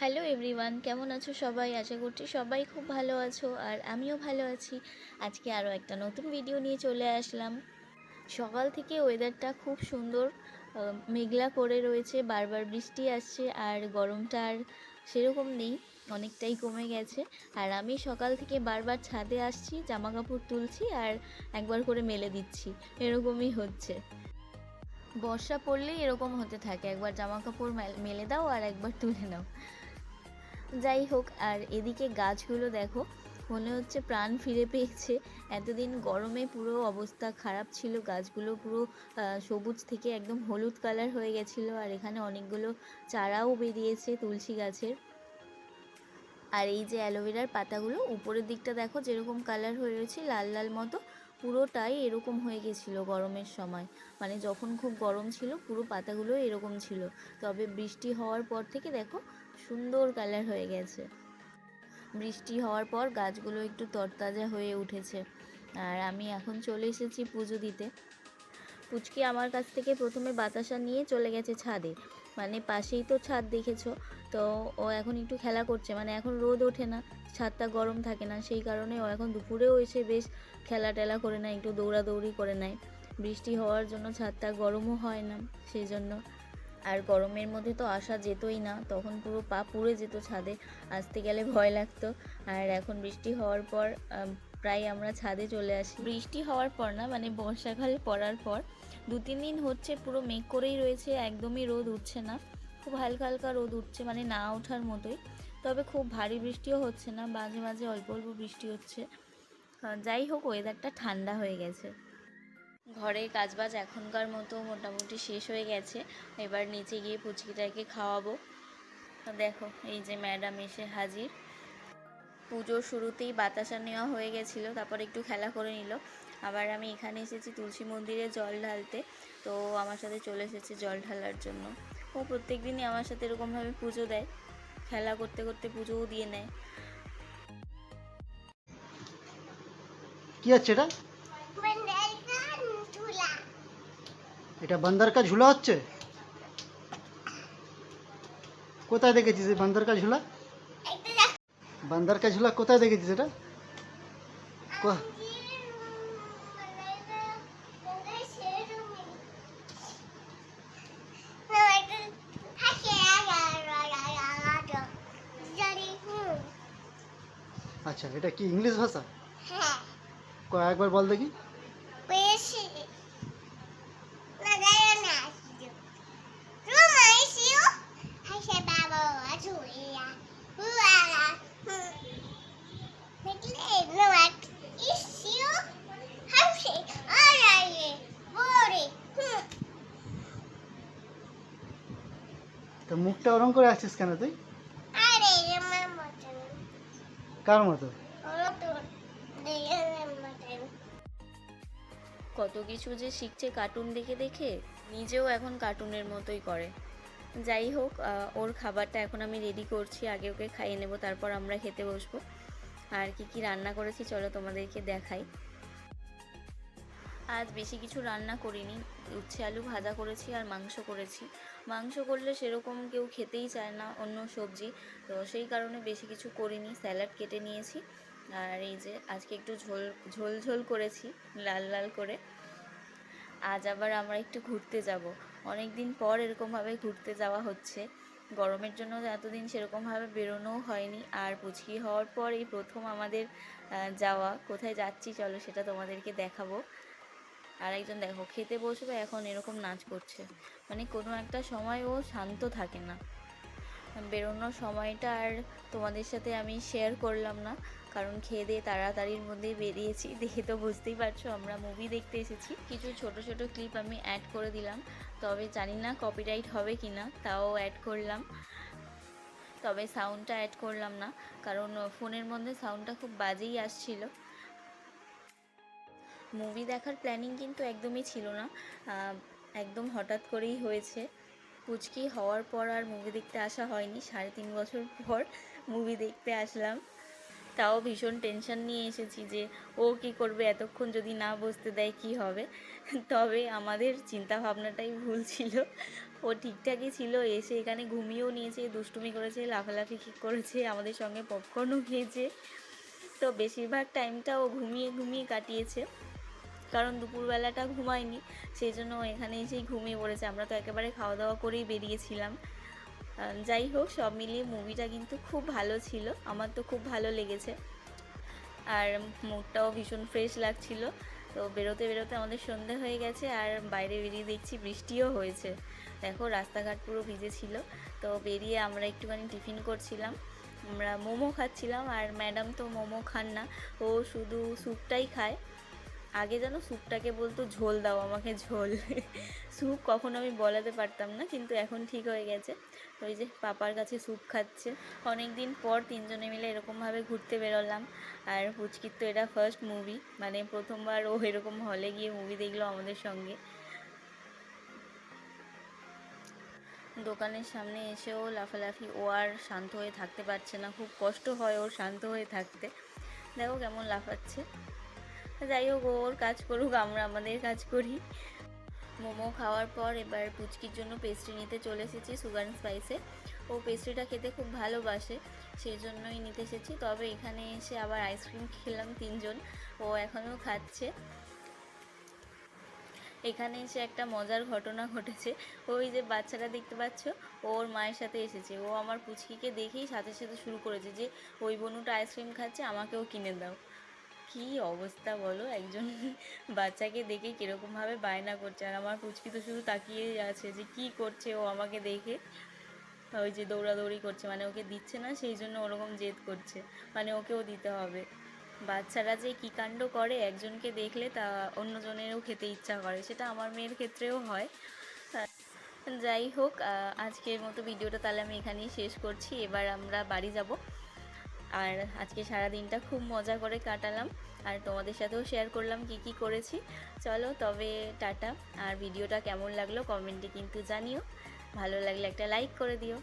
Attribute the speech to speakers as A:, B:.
A: Hello everyone কেমন আছো সবাই? আশা করছি সবাই খুব ভালো আছো, আর আমিও ভালো আছি। আজকে আরও একটা নতুন ভিডিও নিয়ে চলে আসলাম। সকাল থেকে ওয়েদারটা খুব সুন্দর মেঘলা করে রয়েছে, বারবার বৃষ্টি আসছে, আর গরমটা আর সেরকম নেই, অনেকটাই কমে গেছে। আর আমি সকাল থেকে বারবার ছাদে আসছি জামা কাপড় তুলছি, আর একবার করে মেলে দিচ্ছি। এরকমই হচ্ছে। বর্ষা পড়লেই এরকম হতে থাকে, একবার জামা কাপড় মেলে দাও, আর একবার তুলে নাও। যাই হোক, আর এদিকে গাছগুলো দেখো, মনে হচ্ছে প্রাণ ফিরে পেয়েছে। এতদিন গরমে পুরো অবস্থা খারাপ ছিল, গাছগুলো পুরো সবুজ থেকে একদম হলুদ কালার হয়ে গেছিল, আর এখানে অনেকগুলো চারাও বেরিয়েছে তুলসী গাছের। আর এই যে অ্যালোভেরার পাতাগুলো, উপরের দিকটা দেখো যেরকম কালার হয়ে রয়েছে, লাল লাল মতো। পুরোটাই এরকম হয়ে গেছিল গরমের সময়। মানে যখন খুব গরম ছিল, পুরো পাতাগুলো এরকম ছিল। তবে বৃষ্টি হওয়ার পর থেকে দেখো, সুন্দর কালার হয়ে গেছে। বৃষ্টি হওয়ার পর গাছগুলো একটু তরতাজা হয়ে উঠেছে। আর আমি এখন চলে এসেছি পুজো দিতে। পুচকি আমার কাছ থেকে প্রথমে বাতাসা নিয়ে চলে গেছে ছাদে। মানে পাশেই তো ছাদ দেখেছ। তো ও এখন একটু খেলা করছে মানে এখন রোদ ওঠে না, ছাদটা গরম থাকে না, সেই কারণে ও এখন দুপুরেও এসে বেশ খেলা টেলা করে নেয়, একটু দৌড়াদৌড়ি করে নেয়। বৃষ্টি হওয়ার জন্য ছাদটা গরমও হয় না, সেই জন্য। আর গরমের মধ্যে তো আসা যেতই না, তখন পুরো পা পুড়ে যেত ছাদে, আসতে গেলে ভয় লাগতো। আর এখন বৃষ্টি হওয়ার পর প্রায় আমরা ছাদে চলে আসি। বৃষ্টি হওয়ার পর না মানে বর্ষাকাল পড়ার পর দু তিন দিন হচ্ছে পুরো মেঘ করেই রয়েছে, একদমই রোদ উঠছে না। খুব হালকা হালকা রোদ উঠছে মানে না ওঠার মতোই। তবে খুব ভারী বৃষ্টিও হচ্ছে না, মাঝে মাঝে অল্প অল্প বৃষ্টি হচ্ছে। যাই হোক ওয়েদারটা ঠান্ডা হয়ে গেছে। ঘরে কাজবাজ এখনকার মতো মোটামুটি শেষ হয়ে গেছে। এবার নিচে গিয়ে পুচকিটাকে খাওয়াবো। দেখো, এই যে ম্যাডাম এসে হাজির। পুজোর শুরুতেই বাতাসা নেওয়া হয়ে গেছিল, তারপর একটু খেলা করে নিল। আবার আমি এখানে এসেছি তুলসী মন্দিরে জল ঢালতে, তো আমার সাথে চলে এসেছে জল ঢালার জন্য। ও প্রত্যেক দিনই আমার সাথে এরকমভাবে পুজো দেয়। খেলা করতে করতে পুজোও দিয়ে নেয়।
B: কি এটা? এটা বান্দর কা ঝুলা হচ্ছে? কোথায় দেখেছিস এই বান্দর কা ঝুলা? বান্দর কা ঝুলা কোথায় দেখেছিস এটা? আচ্ছা এটা কি ইংলিশ ভাষা? ক- একবার বল দেখি। তো মুখটা ওরম করে আসছিস কেন তুই? কার মতো?
A: কত কিছু যে শিখছে কার্টুন দেখে দেখে, নিজেও এখন কার্টুনের মতোই করে। যাই হোক ওর খাবারটা এখন আমি রেডি করছি, আগে ওকে খাইয়ে নেব, তারপর আমরা খেতে বসবো। আর কি কি রান্না করেছি, চলো তোমাদেরকে দেখাই। আজ বেশি কিছু রান্না করিনি। উচ্ছে আলু ভাজা করেছি আর মাংস করেছি। মাংস করলে সেরকম কেউ খেতেই চায় না অন্য সবজি। তো সেই কারণে বেশি কিছু করিনি। স্যালাড কেটে নিয়েছি। আর এই যে আজকে একটু ঝোল ঝোল ঝোল করেছি, লাল লাল করে। আজ আবার আমরা একটু ঘুরতে যাব। অনেক দিন পর এরকমভাবে ঘুরতে যাওয়া হচ্ছে। গরমের জন্য এতদিন সেরকমভাবে বেরোনোও হয়নি। আর পুচকি হওয়ার পর এই প্রথম আমাদের যাওয়া। কোথায় যাচ্ছি চলো সেটা তোমাদেরকে দেখাবো। আর একজন দেখো, খেতে বসবে এখন এরকম নাচ করছে। মানে কোনো একটা সময় ও শান্ত থাকে না। বেরোনোর সময়টা আর তোমাদের সাথে আমি শেয়ার করলাম না, কারণ খেয়ে দিয়ে তাড়াতাড়ির মধ্যেই বেরিয়েছি। দেখে তো বুঝতেই পারছ, আমরা মুভি দেখতে এসেছি। কিছু ছোট ছোট ক্লিপ আমি অ্যাড করে দিলাম। তবে জানি না কপিরাইট হবে কি না তাও অ্যাড করলাম। তবে সাউন্ডটা অ্যাড করলাম না, কারণ ফোনের মধ্যে সাউন্ডটা খুব বাজেই আসছিল। মুভি দেখার প্ল্যানিং কিন্তু একদমই ছিল না। একদম হঠাৎ করেই হয়েছে। কুচকি হওয়ার পর আর মুভি দেখতে আসা হয়নি। সাড়ে তিন বছর পর মুভি দেখতে আসলাম। তাও ভীষণ টেনশন নিয়ে এসেছি যে, ও কি করবে? এতক্ষণ যদি না বসতে দেয়, কি হবে? তবে আমাদের চিন্তা ভাবনাটাই ভুল ছিল। ও ঠিকঠাকই ছিল। এসে এখানে ঘুমিয়েও নিয়েছে, দুষ্টুমি করেছে, লাফালাফি করেছে, আমাদের সঙ্গে পপকর্নও খেয়েছে। তো বেশিরভাগ টাইমটা ও ঘুমিয়ে ঘুমিয়ে কাটিয়েছে। কারণ দুপুরবেলাটা ঘুমায়নি, সেই জন্য এখানে এসেই ঘুমিয়ে পড়েছে। আমরা তো একেবারে খাওয়া দাওয়া করেই বেরিয়েছিলাম। যাই হোক, সব মিলিয়ে মুভিটা কিন্তু খুব ভালো ছিল। আমার তো খুব ভালো লেগেছে। আর মুডটাও ভীষণ ফ্রেশ লাগছিল। তো বেরোতে বেরোতে আমাদের সন্ধে হয়ে গেছে, আর বাইরে বেরিয়ে দেখছি বৃষ্টিও হয়েছে। দেখো, রাস্তাঘাট পুরো ভিজে ছিল। তো বেরিয়ে আমরা একটুখানি টিফিন করছিলাম। আমরা মোমো খাচ্ছিলাম, আর ম্যাডাম তো মোমো খান না। ও শুধু স্যুপটাই খায়। আগে যেন স্যুপটাকে বলতো ঝোল দাও, আমাকে ঝোল। স্যুপ কখনো আমি বলাতে পারতাম না, কিন্তু এখন ঠিক হয়ে গেছে। ওই যে পাপার কাছে স্যুপ খাচ্ছে। অনেক দিন পর তিনজনে মিলে এরকমভাবে ঘুরতে বেরোলাম। আর পুচকির তো এটা ফার্স্ট মুভি মানে প্রথমবার ও এরকম হলে গিয়ে মুভি দেখল আমাদের সঙ্গে। দোকানের সামনে এসেও লাফালাফি, ও আর শান্ত হয়ে থাকতে পারছে না। খুব কষ্ট হয় ওর শান্ত হয়ে থাকতে। দেখো কেমন লাফাচ্ছে। যাই হোক ওর কাজ করুক, আমরা আমাদের কাজ করি। মোমো খাওয়ার পর এবার পুচকির জন্য পেস্ট্রি নিতে চলে এসেছি সুগার স্পাইসে ও পেস্ট্রিটা খেতে খুব ভালোবাসে, সেই জন্যই নিতে এসেছি। তবে এখানে এসে আবার আইসক্রিম খেলাম তিনজন, ও এখনও খাচ্ছে। এখানে এসে একটা মজার ঘটনা ঘটেছে। ওই যে বাচ্চাটা দেখতে পাচ্ছ, ওর মায়ের সাথে এসেছে। ও আমার পুচকিকে দেখেই সাথে সাথে শুরু করেছে যে, ওই বনুটা আইসক্রিম খাচ্ছে, আমাকেও কিনে দাও। কি অবস্থা বলো? একজন বাচ্চাকে দেখে কীরকমভাবে বায়না করছে। আর আমার পুচকি তো শুধু তাকিয়েই আছে যে, কি করছে ও আমাকে দেখে? ওই যে দৌড়াদৌড়ি করছে মানে ওকে দিচ্ছে না, সেই জন্য ওরকম জেদ করছে। মানে ওকেও দিতে হবে। বাচ্চারা যে কী কাণ্ড করে, একজনকে দেখলে তা অন্যজনেরও খেতে ইচ্ছা করে। সেটা আমার মেয়ের ক্ষেত্রেও হয়। যাই হোক আজকের মতো ভিডিওটা তাহলে আমি এখানেই শেষ করছি। এবার আমরা বাড়ি যাব। আর আজকে সারা দিনটা খুব মজা করে কাটালাম আর তোমাদের সাথেও শেয়ার করলাম কি কি করেছি। চলো তবে টাটা। আর ভিডিওটা কেমন লাগল কমেন্টে কিন্তু জানিও। ভালো লাগলে একটা লাইক করে দিও।